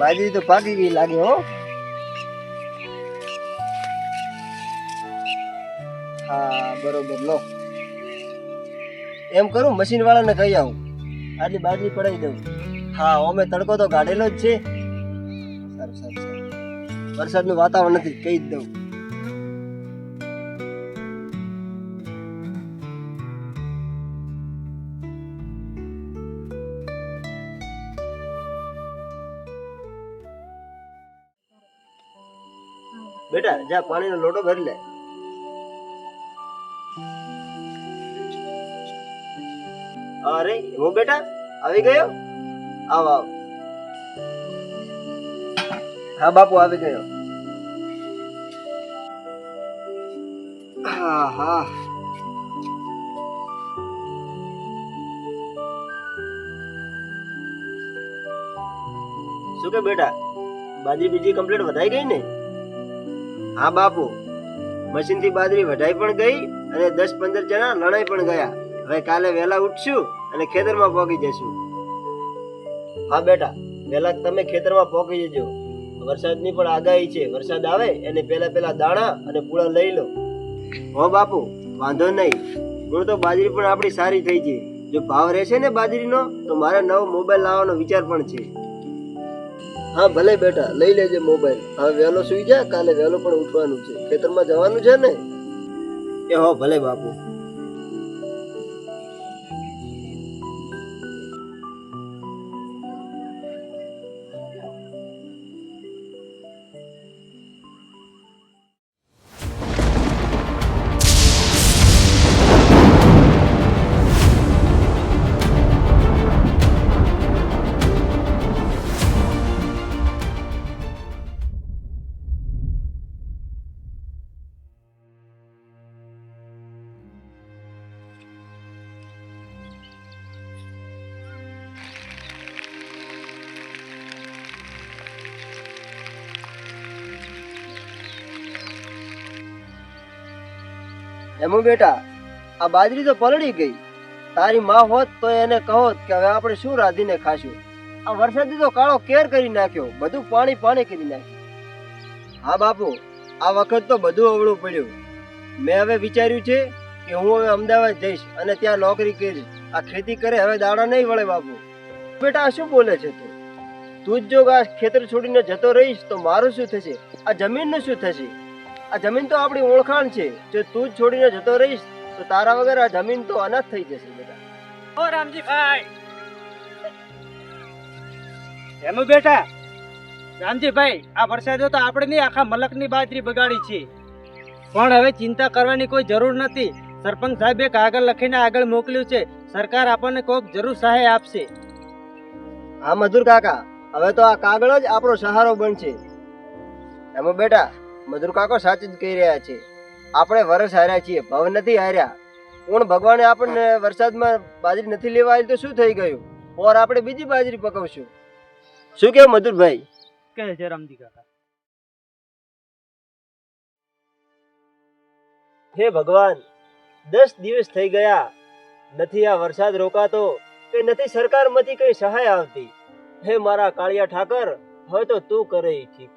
બાજરી તો પાકી ગઈ લાગે હો. હા, બરોબર, લો. એમ કરું મશીન વાળાને કહી આવું. આટલી બાજરી પડાવી દઉં. હા, અમે તડકો તો કાઢેલો જ છે. સારું સારું સારું. વરસાદનું વાતાવરણ નથી, કહી જ દઉં. બેટા, જા, પાણીનો લોટો ભરી લે. અરે, હું બેટા, આવી ગયો? આવ આવ. હા, બાપુ, આવી ગયો. હા શું કે બેટા, બાજી બીજી કમ્પ્લીટ વધાઈ ગઈ ને? હા, બાપુ. મશીનથી બાજરી વઢાઈ પણ ગઈ અને દસ પંદર જણા લણાઈ પણ ગયા. હવે કાલે વહેલા ઉઠશું અને ખેતરમાં પહોંચી જશું હા, બેટા વહેલા તમે ખેતરમાં પહોંચી જજો. વરસાદની પણ આગાહી છે. વરસાદ આવે, એને પહેલા પહેલા દાણા અને પૂળા લઈ લો. હો, બાપુ, વાંધો નહીં. ગુણ તો બાજરી પણ આપણી સારી થઈ છે જો ભાવ રહેશે ને બાજરીનો, તો મારે નવો મોબાઈલ લાવવાનો વિચાર પણ છે. હા, ભલે બેટા, લઈ લેજે મોબાઈલ. હવે વહેલો સુઈ જા, કાલે વહેલો પણ ઉઠવાનું છે. ખેતરમાં જવાનું છે ને? એ હો, ભલે બાપુ. એમું બેટા, આ બાજરી તો પલળી ગઈ. તારી માં હોત તો એને કહો કે હવે આપણે શું રાંધીને ખાશું. આ વરસાદે તો કાળો કેર કરી નાખ્યો, બધું પાણી પાણી કરી નાખ્યું. હા બાપુ, આ વખત તો બધું અવળું પડ્યું. મેં હવે વિચાર્યું છે કે હું હવે અમદાવાદ જઈશ અને ત્યાં નોકરી કરીશ. આ ખેતી કરે હવે દાડા નહીં વળે બાપુ. બેટા, આ શું બોલે છે તું? તું જ જો આ ખેતર છોડીને જતો રહીશ તો મારું શું થશે? આ જમીનનું શું થશે? આ જમીન તો આપણી ઓળખાણ છે. જો તું જ છોડીને જતો રહીશ તો તારા વગર આ જમીન તો અનાથ થઈ જશે બેટા ઓ રામજીભાઈ! એમ બેટા રામજીભાઈ આ વરસાદે તો આપણે નહીં આખા મલકની બાજરી બગાડી છે પણ હવે ચિંતા કરવાની કોઈ જરૂર નથી. સરપંચ સાહેબે કાગળ લખીને આગળ મોકલ્યું છે. સરકાર આપણને કોઈક જરૂર સહાય આપશે. હા મધુર કાકા હવે તો આ કાગળ જ આપણો સહારો બનશે. એમાં બેટા મધુર કાકો સાચું જ કહી રહ્યા છે. આપણે વરસ હાર્યા છીએ ભવ નથી હાર્યા. કોણ ભગવાને આપણને વરસાદમાં બાજરી નથી લેવા આવી તો શું થઈ ગયું? ઓર આપણે બીજી બાજરી પકવશું. શું કેવું મધુરભાઈ? કહે છે રામજી કાકા. હે ભગવાન દસ દિવસ થઈ ગયા. નથી આ વરસાદ રોકાતો કે નથી સરકારમાંથી કઈ સહાય આવતી. હે મારા કાળિયા ઠાકર હવે તો તું કરે ઠીક.